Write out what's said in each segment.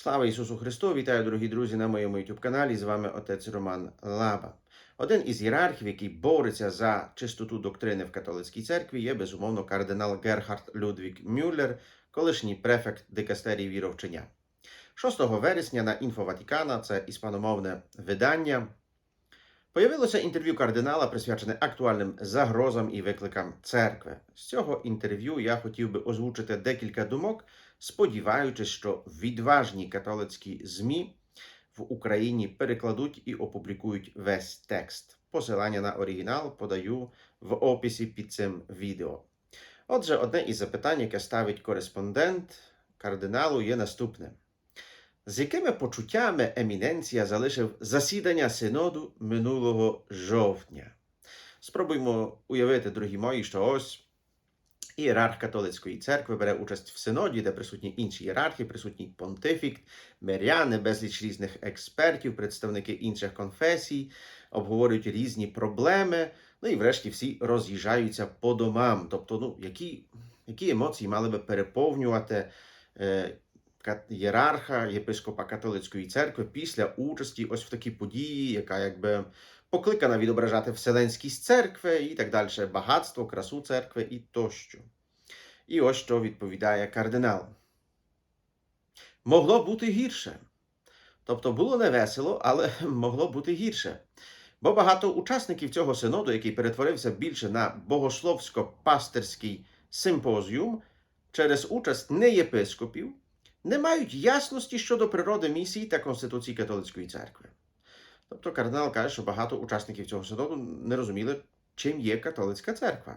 Слава Ісусу Христу! Вітаю, дорогі друзі, на моєму youtube каналі. З вами отець Роман Лаба. Один із ієрархів, який бореться за чистоту доктрини в католицькій церкві, є безумовно кардинал Герхард Людвік Мюллер, колишній префект дикастерії віровчення. 6 вересня на Інфо Ватікана, це іспаномовне видання, появилося інтерв'ю кардинала, присвячене актуальним загрозам і викликам церкви. З цього інтерв'ю я хотів би озвучити декілька думок, сподіваючись, що відважні католицькі ЗМІ в Україні перекладуть і опублікують весь текст. Посилання на оригінал подаю в описі під цим відео. Отже, одне із запитань, яке ставить кореспондент кардиналу, є наступне. З якими почуттями еміненція залишив засідання синоду минулого жовтня? Спробуймо уявити, дорогі мої, що ось ієрарх католицької церкви бере участь в синоді, де присутні інші ієрархи, присутній понтифік, миряни, безліч різних експертів, представники інших конфесій, обговорюють різні проблеми. Ну і врешті всі роз'їжджаються по домам. Тобто, ну, які, які емоції мали би переповнювати е, кат- єрарха, єпископа католицької церкви після участі ось в такій події, яка якби покликана відображати вселенськість церкви і так далі, багатство, красу церкви і тощо. І ось що відповідає кардинал. Могло бути гірше. Тобто було не весело, але могло бути гірше. Бо багато учасників цього синоду, який перетворився більше на богословсько-пастирський симпозіум, через участь не єпископів, не мають ясності щодо природи місії та Конституції католицької церкви. Тобто кардинал каже, що багато учасників цього синоду не розуміли, чим є католицька церква.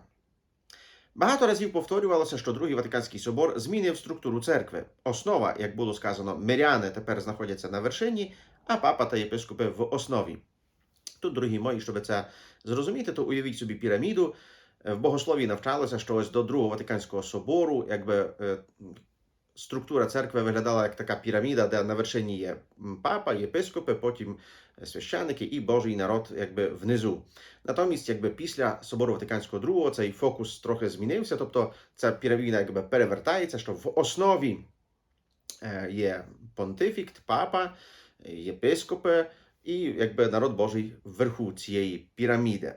Багато разів повторювалося, що Другий Ватиканський собор змінив структуру церкви. Основа, як було сказано, миряни тепер знаходяться на вершині, а папа та єпископи в основі. Тут, дорогі мої, щоб це зрозуміти, то уявіть собі піраміду. Е, В богословії навчалося, що ось до Другого Ватиканського собору, якби е, структура церкви виглядала як така піраміда, де на вершині є папа, єпископи, потім е, священники і Божий народ якби внизу. Натомість, якби після собору Ватиканського II цей фокус трохи змінився, тобто ця піраміда якби перевертається, що в основі е, є понтифікт, папа, е, єпископи і якби народ Божий вверху цієї піраміди.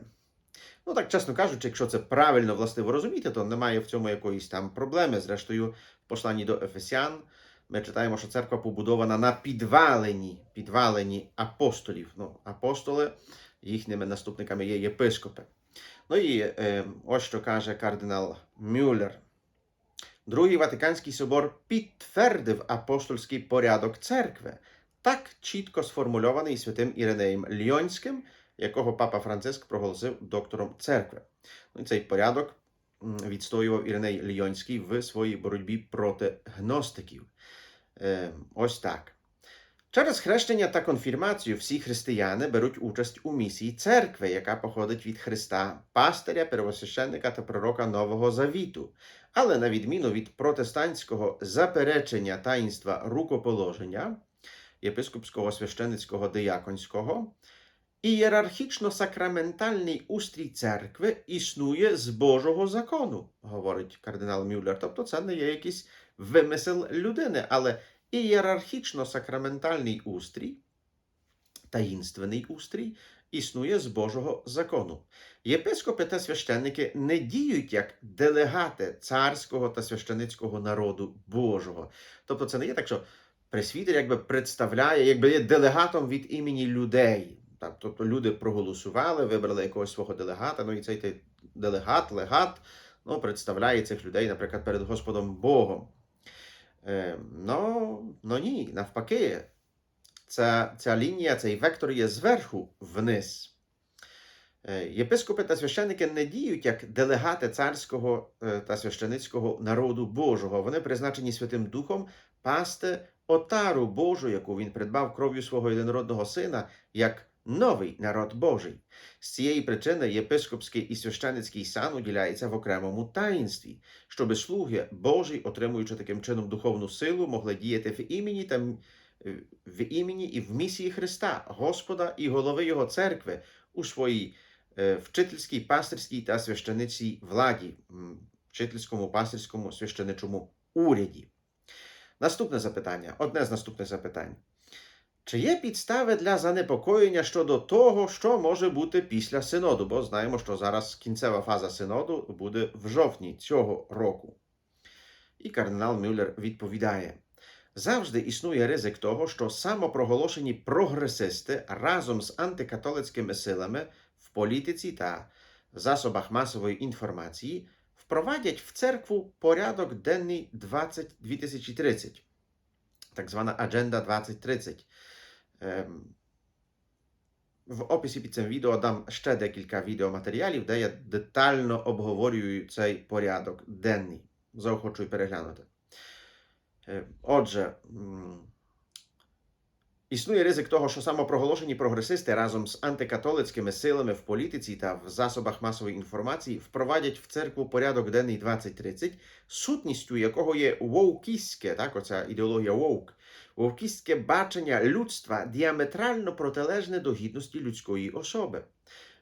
Ну так, чесно кажучи, якщо це правильно властиво розуміти, то немає в цьому якоїсь там проблеми. Зрештою, посланні до Ефесян ми читаємо, що церква побудована на підвалені, підвалені апостолів. Ну, апостоли, їхніми наступниками є єпископи. Ну і е, ось що каже кардинал Мюллер. Другий Ватиканський собор підтвердив апостольський порядок церкви, так чітко сформульований святим Іринеєм Льйонським, якого папа Франциск проголосив доктором церкви. Ну, і цей порядок відстоював Іриней Льйонський в своїй боротьбі проти гностиків. Е, ось так. Через хрещення та конфірмацію всі християни беруть участь у місії церкви, яка походить від Христа, пастиря, первосвященника та пророка Нового Завіту. Але на відміну від протестантського заперечення таїнства рукоположення, єпископського священицького дияконського, ієрархічно-сакраментальний устрій церкви існує з Божого закону, говорить кардинал Мюллер. Тобто це не є якийсь вимисел людини, але ієрархічно-сакраментальний устрій, таїнственний устрій, існує з Божого закону. Єпископи та священники не діють як делегати царського та священицького народу Божого. Тобто це не є так, що пресвітер якби представляє, якби є делегатом від імені людей. Так, тобто люди проголосували, вибрали якогось свого делегата, ну і цей делегат, легат, ну, представляє цих людей, наприклад, перед Господом Богом. Е, ну, ну ні, навпаки, ця, ця лінія, цей вектор є зверху вниз. Е, Єпископи та священники не діють як делегати царського е, та священицького народу Божого. Вони призначені Святим Духом пасти отару Божу, яку він придбав кров'ю свого єдинородного сина, як новий народ Божий. З цієї причини єпископський і священицький сан уділяється в окремому таїнстві, щоби слуги Божі, отримуючи таким чином духовну силу, могли діяти в імені та е, в імені і в місії Христа, Господа і голови Його церкви у своїй е, вчительській, пастирській та священицькій владі, вчительському, пастирському, священичому уряді. Наступне запитання, одне з наступних запитань. Чи є підстави для занепокоєння щодо того, що може бути після синоду? Бо знаємо, що зараз кінцева фаза синоду буде в жовтні цього року. І кардинал Мюллер відповідає: завжди існує ризик того, що самопроголошені прогресисти разом з антикатолицькими силами в політиці та засобах масової інформації впровадять в церкву порядок денний 20 2030, так звана Agenda 2030. Ем, В описі під цим відео дам ще декілька відеоматеріалів, де я детально обговорюю цей порядок денний. Заохочую переглянути. Е, Отже, існує ризик того, що самопроголошені прогресисти разом з антикатолицькими силами в політиці та в засобах масової інформації впровадять в церкву порядок денний 2030, сутністю якого є вовкістське, так, оця ідеологія вовк, вовкістське бачення людства діаметрально протилежне до гідності людської особи.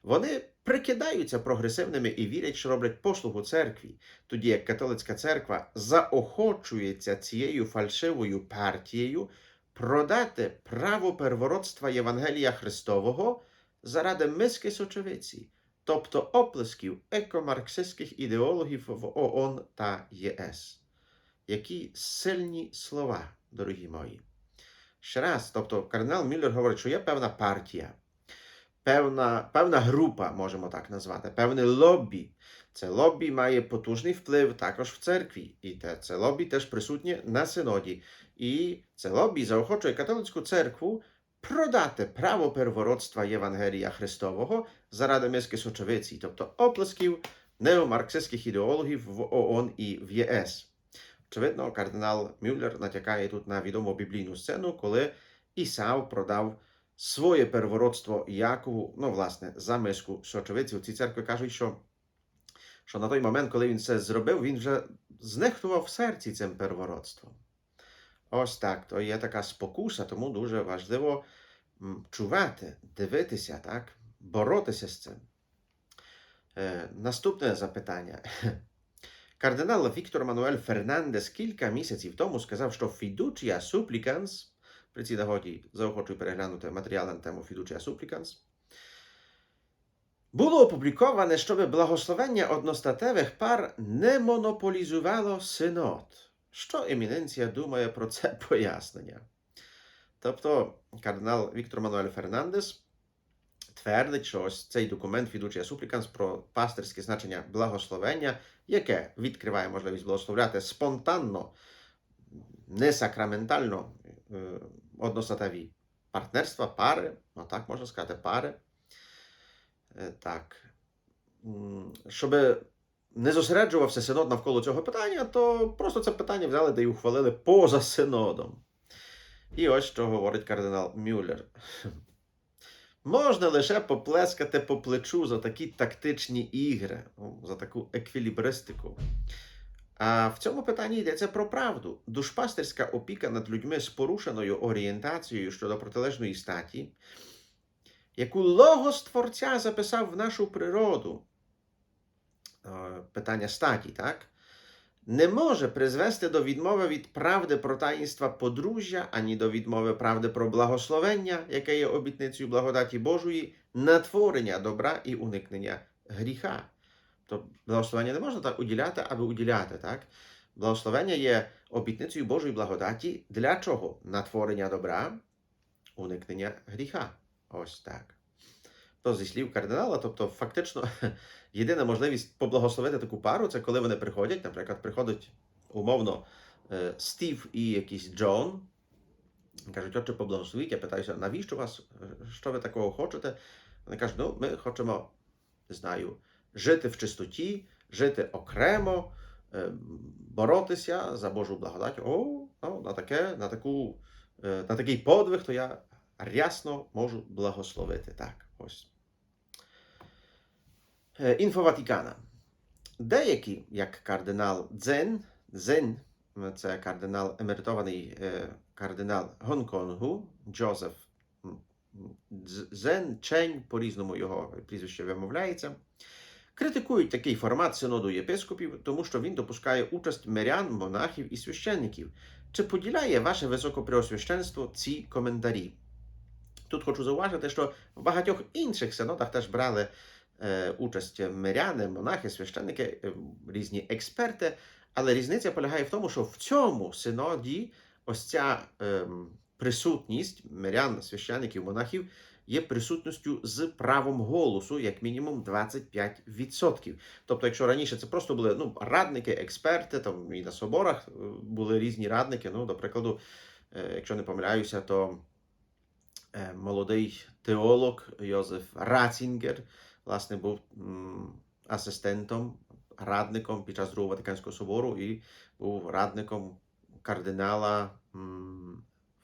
Вони прикидаються прогресивними і вірять, що роблять послугу церкві, тоді як католицька церква заохочується цією фальшивою партією продати право первородства Євангелія Христового заради миски сочевиці, тобто оплесків екомарксистських ідеологів в ООН та ЄС. Які сильні слова, дорогі мої. Ще раз, тобто кардинал Мюллер говорить, що є певна партія, певна, певна група, можемо так назвати, певне лобі. Це лобі має потужний вплив також в церкві, і це лобі теж присутнє на синоді. І це лобі заохочує католицьку церкву продати право первородства Євангелія Христового заради миски сочевиці, тобто оплесків неомарксистських ідеологів в ООН і в ЄС. Очевидно, кардинал Мюллер натякає тут на відому біблійну сцену, коли Ісав продав своє первородство Якову, ну, власне, за миску сочевиці. Цій церкві кажуть, що, що на той момент, коли він це зробив, він вже знехтував в серці цим первородством. Ось так, то є така спокуса, тому дуже важливо чувати, дивитися, так, боротися з цим. Е, наступне запитання. Кардинал Віктор Мануель Фернандес кілька місяців тому сказав, що fiducia supplicans, при цій нагоді заохочую переглянути матеріал на тему fiducia supplicans, було опубліковане, щоб благословення одностатевих пар не монополізувало синод. Що еміненція думає про це пояснення? Тобто, кардинал Віктор Мануель Фернандес твердить, що ось цей документ Fiducia Supplicans про пастирське значення благословення, яке відкриває можливість благословляти спонтанно, несакраментально е, одностатеві партнерства, пари, ну так можна сказати, пари. Е, Так. Щоб не зосереджувався синод навколо цього питання, то просто це питання взяли та й ухвалили поза синодом. І ось що говорить кардинал Мюллер. Можна лише поплескати по плечу за такі тактичні ігри, за таку еквілібристику. А в цьому питанні йдеться про правду. Душпастерська опіка над людьми з порушеною орієнтацією щодо протилежної статі, яку логос Творця записав в нашу природу, питання статі, так? Не може призвести до відмови від правди про таїнства подружжя, ані до відмови правди про благословення, яке є обітницею благодаті Божої, натворення добра і уникнення гріха. То благословення не можна так уділяти, аби уділяти, так? Благословення є обітницею Божої благодаті для чого? Натворення добра, уникнення гріха. Ось так. То зі слів кардинала, тобто, фактично, єдина можливість поблагословити таку пару, це коли вони приходять, наприклад, приходить умовно е, Стів і якийсь Джон. Кажуть, отче, поблагословіть. Я питаюся, навіщо вас, що ви такого хочете? Вони кажуть, ну, ми хочемо, не знаю, жити в чистоті, жити окремо, е, боротися за Божу благодать. О, ну, на, таке, на, таку, е, на такий подвиг, то я рясно можу благословити. Так, ось. Е, Інфо Ватикана. Деякі, як кардинал Дзен, Дзен, це кардинал, емеритований е, кардинал Гонконгу, Джозеф Дзен Чень, по-різному його прізвище вимовляється, критикують такий формат синоду єпископів, тому що він допускає участь мирян, монахів і священників. Чи поділяє ваше високопреосвященство ці коментарі? Тут хочу зауважити, що в багатьох інших синодах теж брали е, участь миряни, монахи, священники, е, різні експерти. Але різниця полягає в тому, що в цьому синоді ось ця ем, присутність мирян, священиків, монахів є присутністю з правом голосу, як мінімум 25%. Тобто, якщо раніше це просто були ну, радники, експерти, там і на соборах е, були різні радники. Ну, до прикладу, е, якщо не помиляюся, то е, молодий теолог Йозеф Рацінгер, власне, був асистентом, радником під час Другого Ватиканського собору і був радником кардинала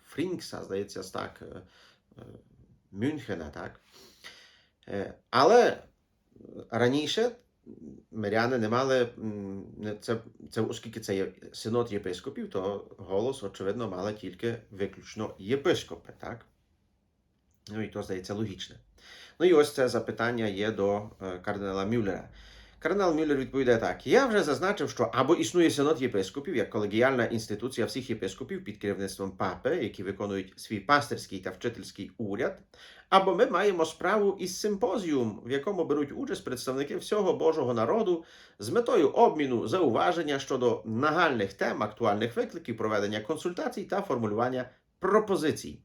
Фрінкса, здається, так, е, е, Мюнхена, так. Е, Але раніше миряни не мали, це, це, оскільки це є синод єпископів, то голос, очевидно, мали тільки виключно єпископи, так? Ну і то, здається, логічне. Ну і ось це запитання є до е, кардинала Мюллера. Кардинал Мюллер відповідає так: Я вже зазначив, що або існує синод єпископів як колегіальна інституція всіх єпископів під керівництвом папи, які виконують свій пастирський та вчительський уряд, або ми маємо справу із симпозіум, в якому беруть участь представники всього Божого народу з метою обміну зауваження щодо нагальних тем, актуальних викликів, проведення консультацій та формулювання пропозицій.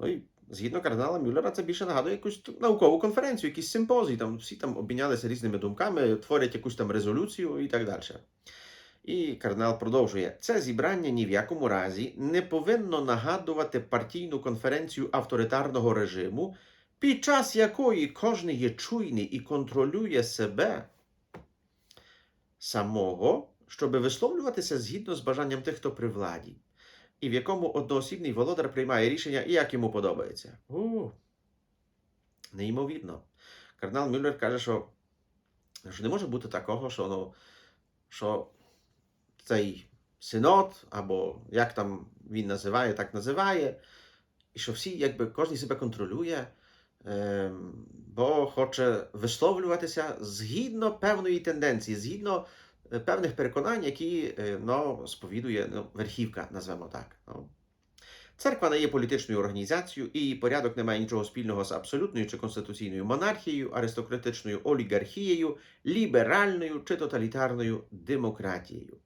Ну і згідно кардинала Мюллера, це більше нагадує якусь наукову конференцію, якийсь симпозій. Там всі там обмінялися різними думками, творять якусь там резолюцію і так далі. І кардинал продовжує: це зібрання ні в якому разі не повинно нагадувати партійну конференцію авторитарного режиму, під час якої кожен є чуйний і контролює себе самого, щоби висловлюватися згідно з бажанням тих, хто при владі і в якому одноосібний володар приймає рішення, як йому подобається. У, неймовірно. Кардинал Мюллер каже, що, що не може бути такого, що, ну, що цей синод, або як там він називає, так називає, і що всі, якби кожен себе контролює, ем, бо хоче висловлюватися згідно певної тенденції, згідно е, певних переконань, які е, ну, сповідує ну, верхівка, назвемо так. Ну. Церква не є політичною організацією, і її порядок не має нічого спільного з абсолютною чи конституційною монархією, аристократичною олігархією, ліберальною чи тоталітарною демократією.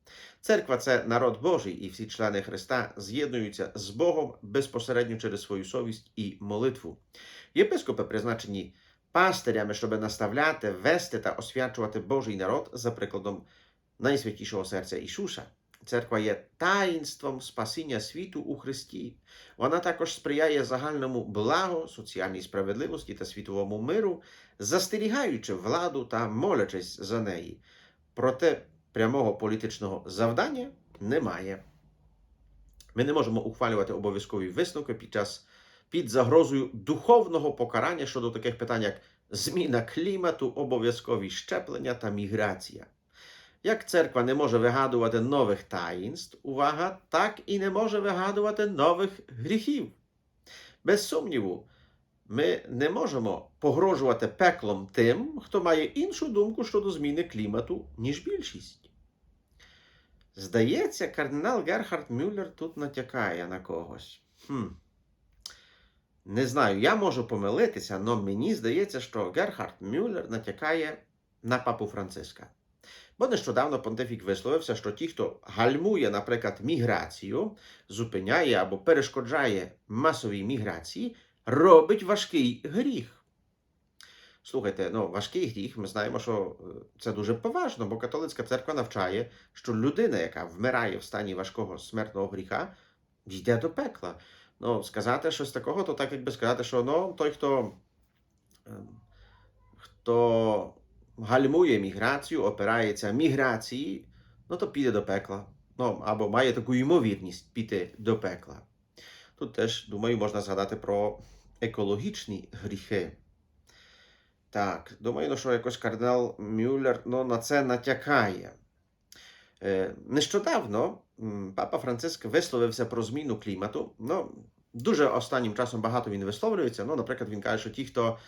Церква це народ Божий, і всі члени Христа з'єднуються з Богом безпосередньо через свою совість і молитву. Єпископи призначені пастирями, щоб наставляти, вести та освячувати Божий народ за прикладом найсвятішого серця Ісуса. Церква є таїнством спасіння світу у Христі. Вона також сприяє загальному благу, соціальній справедливості та світовому миру, застерігаючи владу та молячись за неї. Проте прямого політичного завдання немає. Ми не можемо ухвалювати обов'язкові висновки під час під загрозою духовного покарання щодо таких питань, як зміна клімату, обов'язкові щеплення та міграція. Як церква не може вигадувати нових таїнств, увага, так і не може вигадувати нових гріхів. Без сумніву, ми не можемо погрожувати пеклом тим, хто має іншу думку щодо зміни клімату, ніж більшість. Здається, кардинал Герхард Мюллер тут натякає на когось. Хм. Не знаю, я можу помилитися, але мені здається, що Герхард Мюллер натякає на папу Франциска. Бо нещодавно понтифік висловився, що ті, хто гальмує, наприклад, міграцію, зупиняє або перешкоджає масовій міграції, робить важкий гріх. Слухайте, ну важкий гріх, ми знаємо, що е, це дуже поважно, бо католицька церква навчає, що людина, яка вмирає в стані важкого смертного гріха, йде до пекла. Ну, сказати щось такого, то так якби сказати, що ну, той, хто, ем, хто гальмує міграцію, опирається міграції, ну то піде до пекла. Ну, або має таку ймовірність піти до пекла. Тут теж, думаю, можна згадати про екологічні гріхи. Так, думаю, ну, що якось кардинал Мюллер ну, на це натякає. Е, нещодавно папа Франциск висловився про зміну клімату. Ну, дуже останнім часом багато він висловлюється. Ну, наприклад, він каже, що ті, хто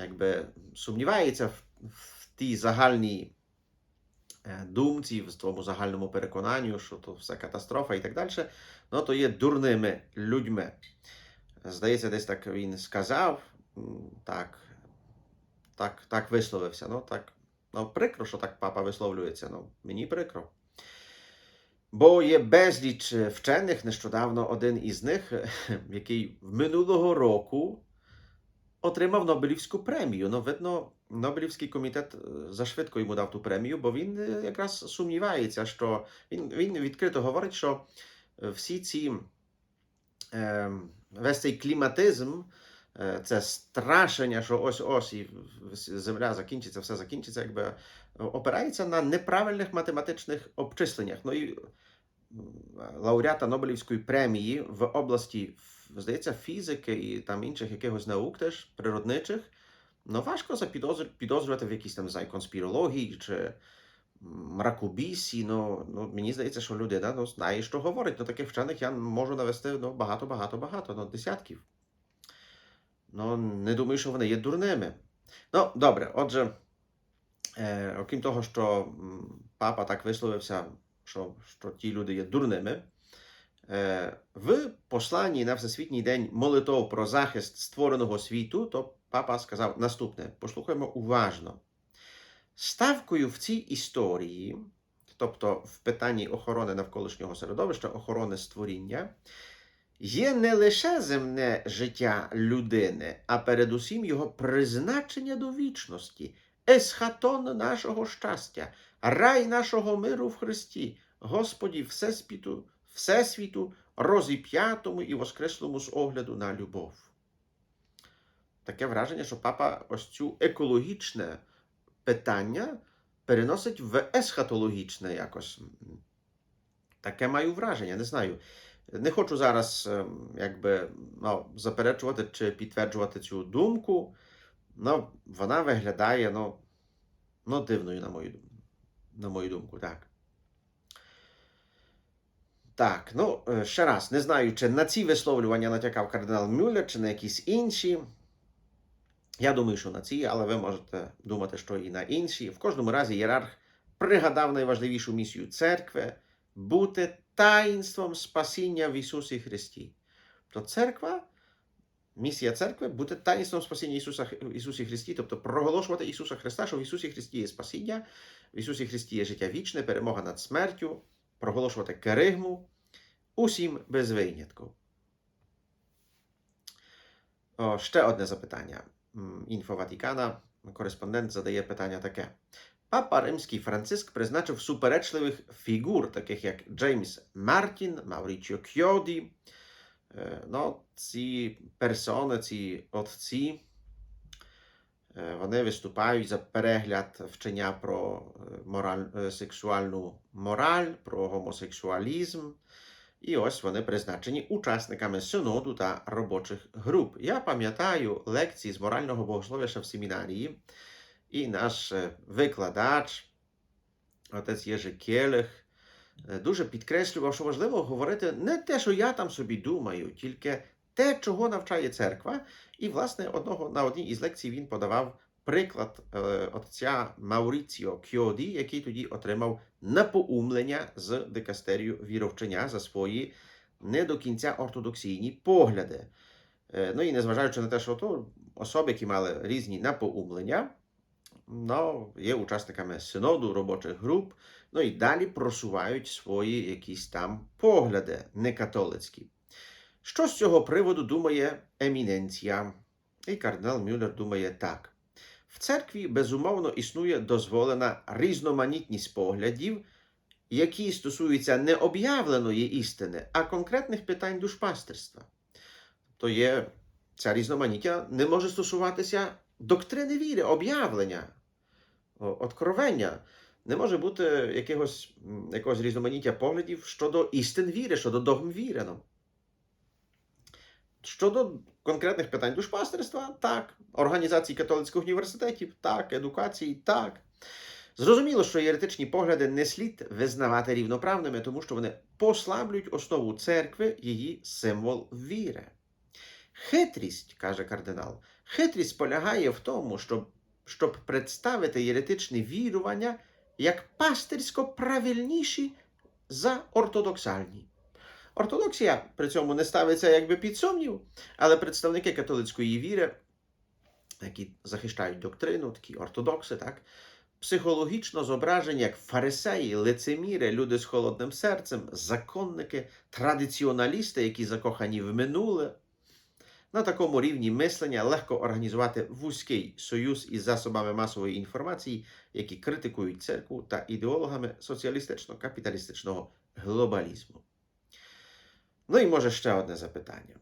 якби, сумнівається в, в тій загальній е, думці, в тому загальному переконанню, що то все катастрофа і так далі, ну, то є дурними людьми. Здається, десь так він сказав, так, так, так висловився. Ну, так, ну, прикро, що так папа висловлюється. Ну, мені прикро. Бо є безліч е, вчених, нещодавно один із них, який минулого року отримав Нобелівську премію. Ну, видно, Нобелівський комітет зашвидко йому дав ту премію, бо він якраз сумнівається, що він, він відкрито говорить, що всі ці е, весь цей кліматизм, е, це страшення, що ось ось і земля закінчиться, все закінчиться, якби опирається на неправильних математичних обчисленнях. Ну і лауреата Нобелівської премії в області, здається, фізики і там інших якихось наук теж природничих. Ну, важко запідозр- підозрювати в якійсь там знаю, конспірології чи мракобісі. Ну, ну, мені здається, що людина ну, знає, що говорить. Ну, таких вчених я можу навести ну, багато, багато, багато, ну, десятків. Ну, не думаю, що вони є дурними. Ну, добре, отже, е, окрім того, що папа так висловився, що, що ті люди є дурними, е, в посланні на Всесвітній день молитов про захист створеного світу, то папа сказав наступне: послухаймо уважно. Ставкою в цій історії, тобто в питанні охорони навколишнього середовища, охорони створіння, є не лише земне життя людини, а передусім його призначення до вічності, есхатон нашого щастя, рай нашого миру в Христі, Господі Всесвіту, Всесвіту, розіп'ятому і воскреслому з огляду на любов. Таке враження, що папа ось цю екологічне питання переносить в есхатологічне якось. Таке маю враження, не знаю. Не хочу зараз ем, якби, ну, заперечувати чи підтверджувати цю думку. Ну, вона виглядає ну, ну, дивною, на мою, на мою думку, так. Так, ну е, ще раз, не знаю, чи на ці висловлювання натякав кардинал Мюллер, чи на якісь інші. Я думаю, що на ці, але ви можете думати, що і на інші. В кожному разі ієрарх пригадав найважливішу місію церкви бути таїнством спасіння в Ісусі Христі. То церква, місія церкви бути таїнством спасіння Ісуса, Ісусі Христі, тобто проголошувати Ісуса Христа, що в Ісусі Христі є спасіння, в Ісусі Христі є життя вічне, перемога над смертю, проголошувати керигму усім без винятку. О, ще одне запитання. Ватикана. Кореспондент задає питання таке. Папа Римський Франциск призначив суперечливих фігур, таких як Джеймс Мартін, Маурічіо Кьоді. Е, Ну, ці персони, ці отці, е, вони виступають за перегляд вчення про е, мораль, е, сексуальну мораль, про гомосексуалізм. І ось вони призначені учасниками синоду та робочих груп. Я пам'ятаю лекції з морального богослов'яща в семінарії, і наш е, викладач, отець Єжи Келех, е, дуже підкреслював, що важливо говорити не те, що я там собі думаю, тільки те, чого навчає церква. І, власне, одного на одній із лекцій він подавав приклад е, отця Мауріціо Кьоді, який тоді отримав напоумлення з дикастерію віровчення за свої не до кінця ортодоксійні погляди. Е, Ну і незважаючи на те, що то особи, які мали різні напоумлення, ну, є учасниками синоду, робочих груп, ну і далі просувають свої якісь там погляди некатолицькі. Що з цього приводу думає еміненція? І кардинал Мюллер думає так. В церкві безумовно існує дозволена різноманітність поглядів, які стосуються не об'явленої істини, а конкретних питань душпастерства. То є ця різноманіття не може стосуватися доктрини віри, об'явлення, откровення. Не може бути якогось, якогось різноманіття поглядів щодо істин віри, щодо догм віри. Ну. Щодо конкретних питань душпастерства, так. Організації католицьких університетів, так, едукації, так. Зрозуміло, що єретичні погляди не слід визнавати рівноправними, тому що вони послаблюють основу церкви, її символ віри. Хитрість, каже кардинал, хитрість полягає в тому, щоб щоб представити єретичні вірування як пастирсько правильніші за ортодоксальні. Ортодоксія при цьому не ставиться якби під сумнів, але представники католицької віри, які захищають доктрину, такі ортодокси, так, психологічно зображені як фарисеї, лицеміри, люди з холодним серцем, законники, традиціоналісти, які закохані в минуле. На такому рівні мислення легко організувати вузький союз із засобами масової інформації, які критикують церкву та ідеологами соціалістично-капіталістичного глобалізму. Ну і може ще одне запитання.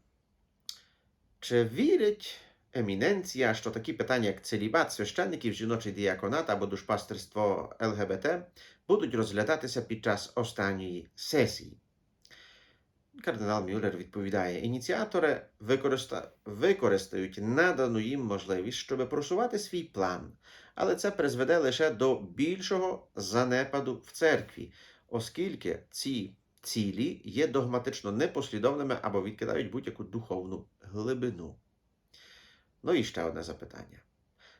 Чи вірить еміненція, що такі питання, як целібат священників, жіночий діаконат або душпастерство ЛГБТ, будуть розглядатися під час останньої сесії? Кардинал Мюллер відповідає: ініціатори використа... використають надану їм можливість, щоб просувати свій план, але це призведе лише до більшого занепаду в церкві, оскільки ці цілі є догматично непослідовними або відкидають будь-яку духовну глибину. Ну і ще одне запитання: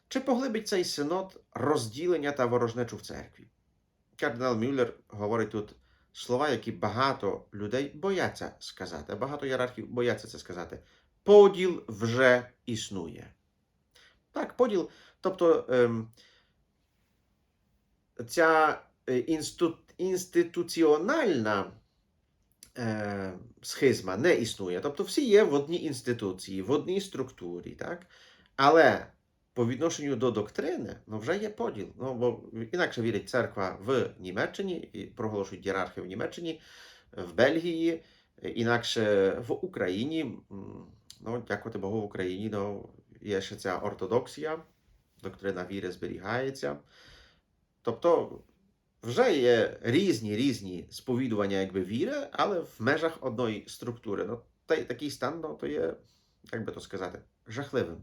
чи поглибить цей синод розділення та ворожнечу в церкві? Кардинал Мюллер говорить тут слова, які багато людей бояться сказати, багато ієрархів бояться це сказати. Поділ вже існує. Так, поділ, тобто ем, ця е, інсту, інституціональна схизма не існує. Тобто всі є в одній інституції, в одній структурі, так? Але по відношенню до доктрини, ну вже є поділ. Ну, бо інакше вірить церква в Німеччині, і проголошують ієрархи в Німеччині, в Бельгії, інакше в Україні. Ну, дякувати Богу, в Україні ну, є ще ця ортодоксія, доктрина віри зберігається. Тобто вже є різні різні сповідування якби віри, але в межах одної структури. Ну, та, такий стан ну, то є, як би то сказати, жахливим.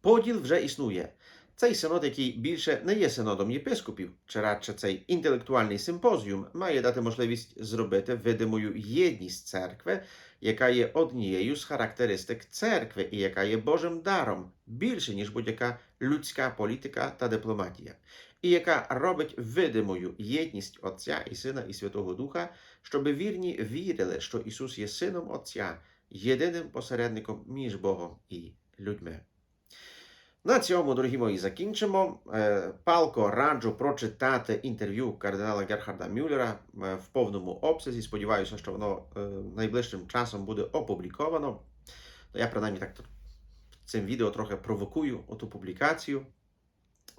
Поділ вже існує. Цей синод, який більше не є синодом єпископів, чи радше цей інтелектуальний симпозіум, має дати можливість зробити видимою єдність церкви, яка є однією з характеристик церкви і яка є Божим даром більше, ніж будь-яка людська політика та дипломатія, і яка робить видимою єдність Отця і Сина і Святого Духа, щоб вірні вірили, що Ісус є Сином Отця, єдиним посередником між Богом і людьми. На цьому, дорогі мої, закінчимо. Е, Палко раджу прочитати інтерв'ю кардинала Герхарда Мюллера е, в повному обсязі. Сподіваюся, що воно е, найближчим часом буде опубліковано. Я принаймні так цим відео трохи провокую оту публікацію.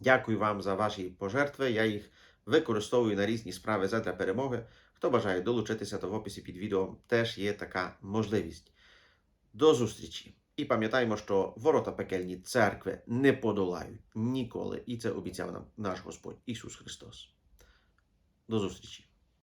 Дякую вам за ваші пожертви. Я їх використовую на різні справи задля перемоги. Хто бажає долучитися, то в описі під відео теж є така можливість. До зустрічі! І пам'ятаємо, що ворота пекельні церкви не подолають ніколи. І це обіцяв нам наш Господь Ісус Христос. До зустрічі!